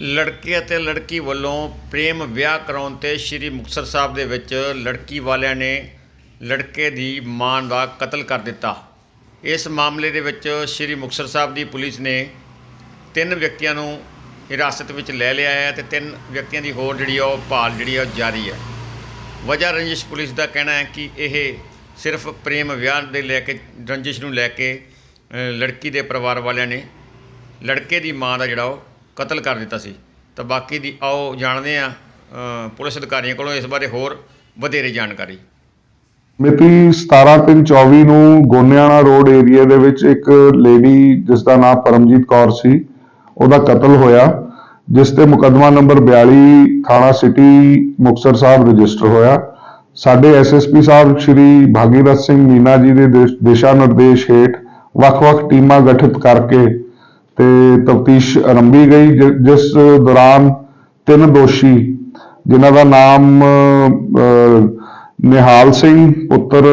ਲੜਕੇ ਅਤੇ ਲੜਕੀ ਵੱਲੋਂ ਪ੍ਰੇਮ ਵਿਆਹ ਕਰਾਉਣ ਤੇ ਸ੍ਰੀ ਮੁਕਤਸਰ ਸਾਹਿਬ ਦੇ ਵਿੱਚ ਲੜਕੀ ਵਾਲਿਆਂ ਨੇ ਲੜਕੇ ਦੀ ਮਾਂ ਦਾ ਕਤਲ ਕਰ ਦਿੱਤਾ। ਇਸ ਮਾਮਲੇ ਦੇ ਵਿੱਚ ਸ੍ਰੀ ਮੁਕਤਸਰ ਸਾਹਿਬ ਦੀ ਪੁਲਿਸ ਨੇ ਤਿੰਨ ਵਿਅਕਤੀਆਂ ਨੂੰ ਹਿਰਾਸਤ ਵਿੱਚ ਲੈ ਲਿਆ ਹੈ ਤੇ ਤਿੰਨ ਵਿਅਕਤੀਆਂ ਦੀ ਹੋਰ ਜਿਹੜੀ ਆ ਉਹ ਭਾਲ ਜਿਹੜੀ ਆ ਉਹ ਜਾਰੀ ਹੈ। ਵਜ੍ਹਾ ਰੰਜਿਸ਼ ਪੁਲਿਸ ਦਾ ਕਹਿਣਾ ਹੈ ਕਿ ਇਹ ਸਿਰਫ ਪ੍ਰੇਮ ਵਿਆਹ ਦੇ ਲੈ ਕੇ, ਰੰਜਿਸ਼ ਨੂੰ ਲੈ ਕੇ ਲੜਕੀ ਦੇ ਪਰਿਵਾਰ ਵਾਲਿਆਂ ਨੇ ਲੜਕੇ ਦੀ ਮਾਂ ਦਾ ਜਿਹੜਾ ਉਹ ਕਤਲ ਕਰ ਦਿੱਤਾ ਸੀ। ਤਾਂ ਬਾਕੀ ਦੀ ਆਓ ਜਾਣਦੇ ਆ ਪੁਲਿਸ ਅਧਿਕਾਰੀਆਂ ਕੋਲੋਂ ਇਸ ਬਾਰੇ ਹੋਰ ਵਧੇਰੇ ਜਾਣਕਾਰੀ। ਮਿਤੀ 17/3/24 ਨੂੰ ਗੋਨਿਆਣਾ ਰੋਡ ਏਰੀਆ ਦੇ ਵਿੱਚ ਇੱਕ ਲੇਡੀ ਜਿਸ ਦਾ ਨਾਮ ਪਰਮਜੀਤ ਕੌਰ ਸੀ, ਉਹਦਾ ਕਤਲ ਹੋਇਆ, ਜਿਸ ਤੇ ਮੁਕੱਦਮਾ ਨੰਬਰ 42 ਥਾਣਾ ਸਿਟੀ ਮੁਕਤਸਰ ਸਾਹਿਬ ਰਜਿਸਟਰ ਹੋਇਆ। ਸਾਡੇ ਐਸਐਸਪੀ ਸਾਹਿਬ ਸ਼੍ਰੀ ਭਾਗੀਰਥ ਸਿੰਘ ਮੀਨਾ ਜੀ ਦੇ ਦਿਸ਼ਾ ਨਿਰਦੇਸ਼ ਹੇਠ ਵੱਖ-ਵੱਖ ਟੀਮਾਂ ਗਠਿਤ ਕਰਕੇ ਤੇ ਤਫਤੀਸ਼ ਆਰੰਭੀ ਗਈ ਜਿਸ ਦੌਰਾਨ ਤਿੰਨ ਦੋਸ਼ੀ ਜਿਨ੍ਹਾਂ ਦਾ ਨਾਮ ਨਿਹਾਲ ਸਿੰਘ ਪੁੱਤਰ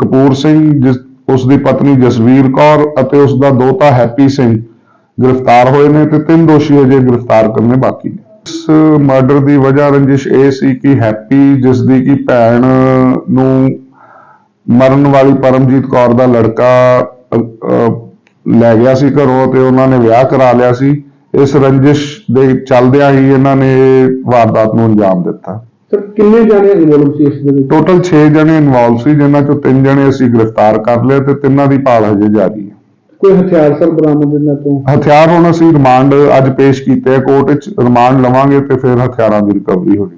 ਕਪੂਰ ਸਿੰਘ ਜਿਸ ਉਸ ਦੀ ਪਤਨੀ ਜਸਵੀਰ ਕੌਰ ਅਤੇ ਉਸ ਦਾ ਦੋਤਾ ਹੈਪੀ ਸਿੰਘ ਗ੍ਰਿਫਤਾਰ ਹੋਏ ਨੇ ਤੇ ਤਿੰਨ ਦੋਸ਼ੀ ਅਜੇ ਗ੍ਰਿਫਤਾਰ ਕਰਨੇ ਬਾਕੀ ਨੇ। ਇਸ ਮਰਡਰ ਦੀ ਵਜ੍ਹਾ ਰੰਜਿਸ਼ ਇਹ ਸੀ ਕਿ ਹੈਪੀ ਜਿਸ ਦੀ ਕਿ ਭੈਣ ਨੂੰ ਮਰਨ ਵਾਲੀ ਪਰਮਜੀਤ ਕੌਰ ਦਾ ਲੜਕਾ ਅ, ਲੈ ਗਿਆ ਸੀ ਘਰੋਂ ਤੇ ਉਹਨਾਂ ਨੇ ਵਿਆਹ ਕਰਾ ਲਿਆ ਸੀ। ਇਸ ਰੰਜਿਸ਼ ਦੇ ਚੱਲਦਿਆਂ ਹੀ ਇਹਨਾਂ ਨੇ ਵਾਰਦਾਤ ਨੂੰ ਅੰਜਾਮ ਦਿੱਤਾ। ਸਰ ਕਿੰਨੇ ਜਾਣੇ ਇਨਵੋਲਵ ਸੀ ਇਸ ਦੇ ਵਿੱਚ? ਟੋਟਲ 6 ਜਣੇ ਇਨਵੋਲਵ ਸੀ ਜਿਨ੍ਹਾਂ ਚੋਂ 3 ਜਣੇ ਅਸੀਂ ਗ੍ਰਿਫਤਾਰ ਕਰ ਲਏ ਤੇ ਤਿੰਨਾਂ ਦੀ ਭਾਲ ਹਜੇ ਜਾਰੀ ਹੈ। ਕੋਈ ਹਥਿਆਰ ਸਰ ਬਰਾਮਦ ਇਹਨਾਂ ਤੋਂ? ਹਥਿਆਰ ਹੁਣ ਅਸੀਂ ਰਿਮਾਂਡ ਅੱਜ ਪੇਸ਼ ਕੀਤੇ ਆ ਕੋਰਟ ਵਿੱਚ ਰਿਮਾਂਡ ਲਵਾਂਗੇ ਤੇ ਫਿਰ ਹਥਿਆਰਾਂ ਦੀ ਰਿਕਵਰੀ ਹੋਣੀ